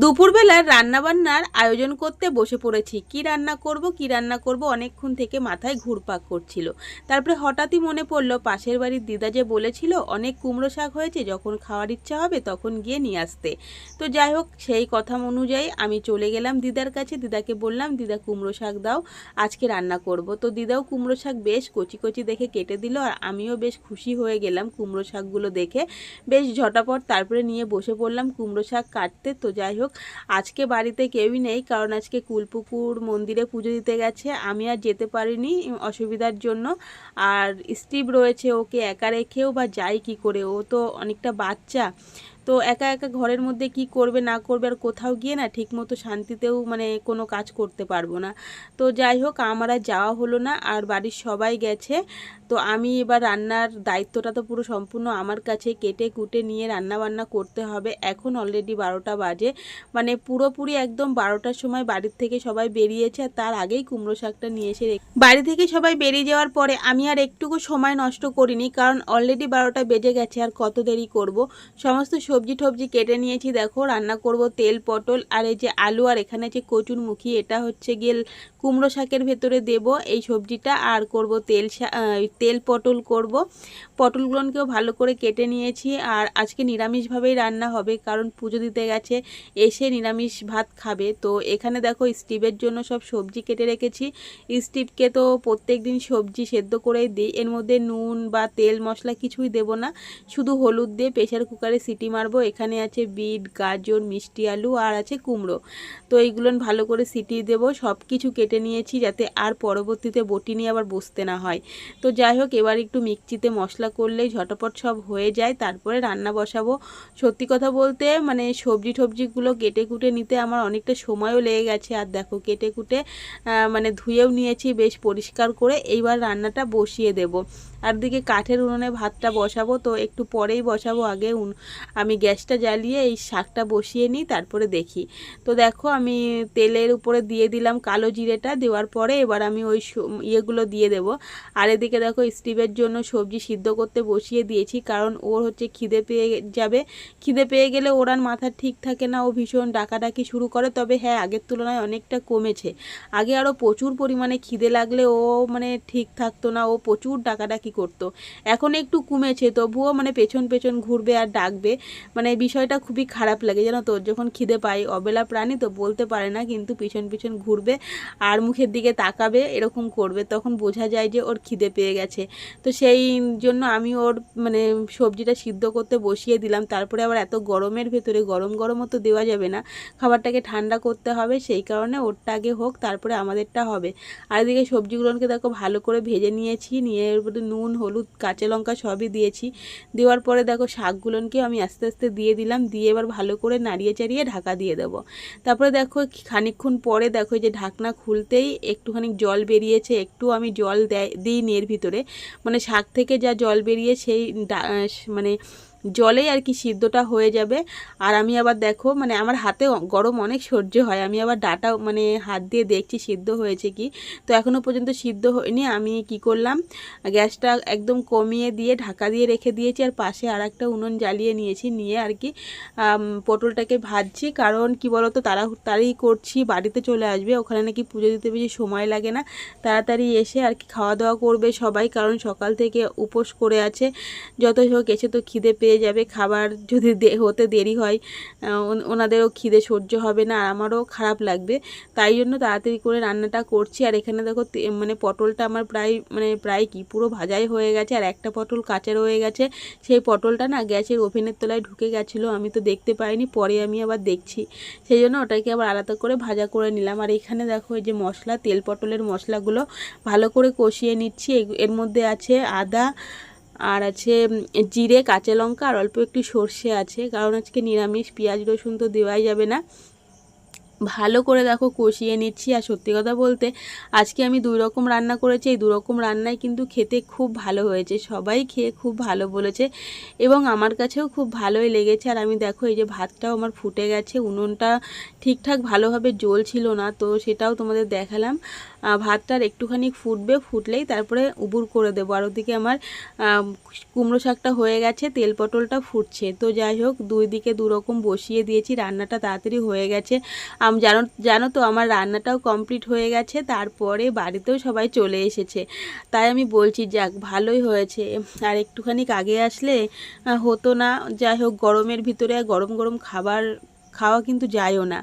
দুপুরবেলার রান্নাবান্নার আয়োজন করতে বসে পড়েছি। কি রান্না করব, কি রান্না করব অনেকক্ষণ থেকে মাথায় ঘুরপাক করছিল তারপরে হঠাৎই মনে পড়ল, পাশের বাড়ির দিদা যে বলেছিল, অনেক কুমড়ো শাক হয়েছে, যখন খাওয়ার ইচ্ছা হবে তখন গিয়ে নিয়ে আসতে। তো যাই হোক, সেই কথা অনুযায়ী আমি চলে গেলাম দিদার কাছে। দিদাকে বললাম, দিদা, কুমড়ো শাক দাও, আজকে রান্না করব। তো দিদাও কুমড়ো শাক বেশ কচি কচি দেখে কেটে দিল আর আমিও বেশ খুশি হয়ে গেলাম কুমড়ো শাকগুলো দেখে। বেশ ঝটাপট তারপরে নিয়ে বসে পড়লাম কুমড়ো শাক কাটতে। তো যাই হোক আজকে বাড়িতে কেউই নেই, কারণ আজকে কুলপুকুর মন্দিরে পুজো দিতে গেছে। আমি আর যেতে পারিনি অসুবিধার জন্য। আর স্টিভ রয়েছে, ওকে একা রেখেও বা যাই কি করে? ও তো অনেকটা বাচ্চা। তো একা একা ঘরের মধ্যে কি করবে, না করবে আর কোথাও গিয়ে না ঠিকমতো শান্তিতেও মানে কোনো কাজ করতে পারব না। তো যাই হোক, আমার আর যাওয়া হলো না, আর বাড়ির সবাই গেছে। তো আমি এবার রান্নার দায়িত্বটা তো পুরো সম্পূর্ণ আমার কাছে কেটে কুটে নিয়ে রান্না বান্না করতে হবে। এখন অলরেডি বারোটা বাজে। মানে পুরোপুরি একদম বারোটার সময় বাড়ির থেকে সবাই বেরিয়েছে, আর তার আগেই কুমড়ো শাকটা নিয়ে এসে বাড়ি থেকে সবাই বেরিয়ে যাওয়ার পরে আমি আর একটুকু সময় নষ্ট করিনি, কারণ অলরেডি বারোটা বেজে গেছে, আর কত দেরি করব? সমস্ত সবজি টবজি কেটে নিয়েছি, দেখো, রান্না করব তেল, পটল, আর এই যে আলু, আর এখানে যে কচুর মুখি এটা হচ্ছে গিয়ে কুমড়ো শাকের ভেতরে দেব এই সবজিটা আর করব তেল তেল পটল করব। পটলগুলোকেও ভালো করে কেটে নিয়েছি আর আজকে নিরামিষভাবেই রান্না হবে কারণ পুজো দিতে গেছে, এসে নিরামিষ ভাত খাবে। তো এখানে দেখো স্টিভের জন্য সব সবজি কেটে রেখেছি। স্টিভকে তো প্রত্যেক দিন সবজি সেদ্ধ করেই দিই, এর মধ্যে নুন বা তেল মশলা কিছুই দেব না। শুধু হলুদ দিয়ে প্রেশার কুকারে সিটি মারবো, এখানে আছে বিট, গাজর, মিষ্টি আলু আর আছে কুমড়ো। তো এইগুলো ভালো করে সিটি দেবো সব কিছু কেটে নিয়েছি যাতে আর পরবর্তীতে বটি নিয়ে আবার বসতে না হয়। তো যাই হোক, এবার একটু মিক্সিতে মশলা করলেই ঝটপট সব হয়ে যায়। তারপরে রান্না বসাবো। সত্যি কথা বলতে মানে সবজি টবজিগুলো কেটে কুটে নিতে আমার অনেকটা সময়ও লেগে গেছে। আর দেখো, কেটে কুটে মানে ধুয়েও নিয়েছি বেশ পরিষ্কার করে। এইবার রান্নাটা বসিয়ে দেব। আর দিকে কাঠের উনুনে ভাতটা বসাবো। তো একটু পরেই বসাবো। আগে আমি গ্যাসটা জ্বালিয়ে এই শাকটা বসিয়ে নিই, তারপরে দেখি। তো দেখো, আমি তেলের উপরে দিয়ে দিলাম কালো জিরেটা দেওয়ার পরে এবার আমি ওই ইয়েগুলো দিয়ে দেব। আর এদিকে দেখো স্টিভের জন্য সবজি সিদ্ধ করতে বসিয়ে দিয়েছি, কারণ ওর হচ্ছে খিদে পেয়ে যাবে। খিদে পেয়ে গেলে ওর আর মাথা ঠিক থাকে না, ও ভীষণ ডাকাডাকি শুরু করে। তবে হ্যাঁ আগের তুলনায় অনেকটা কমেছে। আগে আরও প্রচুর পরিমাণে খিদে লাগলে ও মানে ঠিক থাকতো না, ও প্রচুর ডাকাডাকি করতো। এখন একটু কমেছে, তবুও মানে পেছন পেছন ঘুরবে আর ডাকবে। মানে বিষয়টা খুবই খারাপ লাগে, জানো তো? যখন খিদে পাই অবেলা প্রাণী তো বলতে পারে না, কিন্তু পিছন পিছন ঘুরবে। আর মুখের দিকে তাকাবে, এরকম করবে, তখন বোঝা যায় যে ওর খিদে পেয়ে গেছে। তো সেই জন্য আমি ওর মানে সবজিটা সিদ্ধ করতে বসিয়ে দিলাম। তারপরে আবার এত গরমের ভেতরে গরম গরমও তো দেওয়া যাবে না। খাবারটাকে ঠান্ডা করতে হবে, সেই কারণে ওরটা আগে হোক, তারপরে আমাদেরটা হবে। আর এদিকে সবজিগুলোকে দেখো ভালো করে ভেজে নিয়েছি, নিয়ে এর মধ্যে নুন, হলুদ, কাঁচা লঙ্কা সবই দিয়েছি। দেওয়ার পরে দেখো শাকগুলোকে আমি আস্তে আস্তে দিয়ে দিলাম, দিয়ে এবার ভালো করে নাড়িয়ে চাড়িয়ে ঢাকা দিয়ে দেবো। তারপরে দেখো খানিকক্ষণ পরে দেখো যে ঢাকনা খুলতেই একটুখানি জল বেরিয়েছে, একটু আমি জল দেয়, দিইনি এর ভিতরে। মানে শাক থেকে যা জল বেরিয়ে সেই মানে জলেই আর কি সিদ্ধটা হয়ে যাবে। আর আমি আবার দেখো মানে আমার হাতে গরম অনেক সহ্য হয়। আমি আবার ডাটা মানে হাত দিয়ে দেখছি সিদ্ধ হয়েছে কি। তো এখনও পর্যন্ত সিদ্ধ হয়নি। আমি কি করলাম, গ্যাসটা একদম কমিয়ে দিয়ে ঢাকা দিয়ে রেখে দিয়েছি। আর পাশে আর একটা উনুন জ্বালিয়ে নিয়েছি। নিয়ে আর কি পটলটাকে ভাজছি। কারণ কি বলতো, তারা তাড়াতাড়ি করছি, বাড়িতে চলে আসবে। ওখানে নাকি পুজো দিতে বেশি সময় লাগে না। তাড়াতাড়ি এসে আর কি খাওয়া দাওয়া করবে সবাই। কারণ সকাল থেকে উপোস করে আছে। যতই হোক এসে তো খিদে পেয়ে যাবে, খাবার যদি হতে দেরি হয় ওন- ওনাদেরও খিদে সহ্য হবে না আর আমারও খারাপ লাগবে। তাই জন্য তাড়াতাড়ি করে রান্নাটা করছি। আর এখানে দেখো মানে পটলটা আমার প্রায় মানে প্রায় কি, পুরো ভাজাই হয়ে গেছে আর একটা পটল কাঁচা রয়ে গেছে। সেই পটলটা না গ্যাসের ওভেনের তলায় ঢুকে গেছিল, আমি তো দেখতে পাইনি, পরে আমি আবার দেখছি। সেই জন্য ওটাকে আবার আলাদা করে ভাজা করে নিলাম। আর এখানে দেখো এই যে মশলা, তেল পটলের মশলাগুলো ভালো করে কষিয়ে নিচ্ছি। এর মধ্যে আছে আদা আর আছে জিরে, কাঁচা লঙ্কা আর অল্প একটু সর্ষে আছে। কারণ আজকে নিরামিষ, পেঁয়াজ, রসুন তো দেওয়াই যাবে না। ভালো করে দেখো কষিয়ে নিচ্ছি। আর সত্যি কথা বলতে, আজকে আমি দুই রকম রান্না করেছি। এই দু রকম রান্নাই কিন্তু খেতে খুব ভালো হয়েছে। সবাই খেয়ে খুব ভালো বলেছে এবং আমার কাছেও খুব ভালোই লেগেছে। আর আমি দেখো, এই যে ভাতটাও আমার ফুটে গেছে। উনুনটা ঠিকঠাক ভালোভাবে জ্বলছিল না, তো সেটাও তোমাদের দেখালাম। ভাতটার একটুখানি ফুটবে, ফুটলেই তারপরে উবুর করে দেবো। আর ওদিকে আমার কুমড়ো শাকটা হয়ে গেছে, তেল পটলটা ফুটছে। তো যাই হোক, দুই দিকে দু রকম বসিয়ে দিয়েছি, রান্নাটা তাড়াতাড়ি হয়ে গেছে। আম, জানো জানো তো, আমার রান্নাটাও কমপ্লিট হয়ে গেছে, তারপরে বাড়িতেও সবাই চলে এসেছে। তাই আমি বলছি, যাক, ভালোই হয়েছে। আর একটুখানি আগে আসলে হতো না। যাই হোক, গরমের ভিতরে গরম গরম খাবার খাওয়া কিন্তু যায়ও না।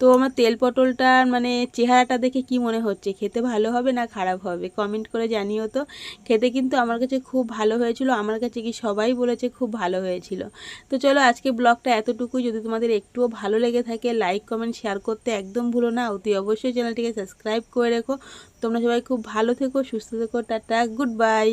তো আমার তেল পটলটা মানে চেহারাটা দেখে কি মনে হচ্ছে? খেতে ভালো হবে না খারাপ হবে? কমেন্ট করে জানিও তো। খেতে কিন্তু আমার কাছে খুব ভালো হয়েছিল। আমার কাছে কি সবাই বলেছে খুব ভালো হয়েছিল। তো চলো আজকে ব্লগটা এতটুকুই। যদি তোমাদের একটুও ভালো লেগে থাকে লাইক কমেন্ট শেয়ার করতে একদম ভুলো না। অতি অবশ্যই চ্যানেলটিকে সাবস্ক্রাইব করে রেখো। তোমরা সবাই খুব ভালো থেকো, সুস্থ থেকো, টাটা গুড বাই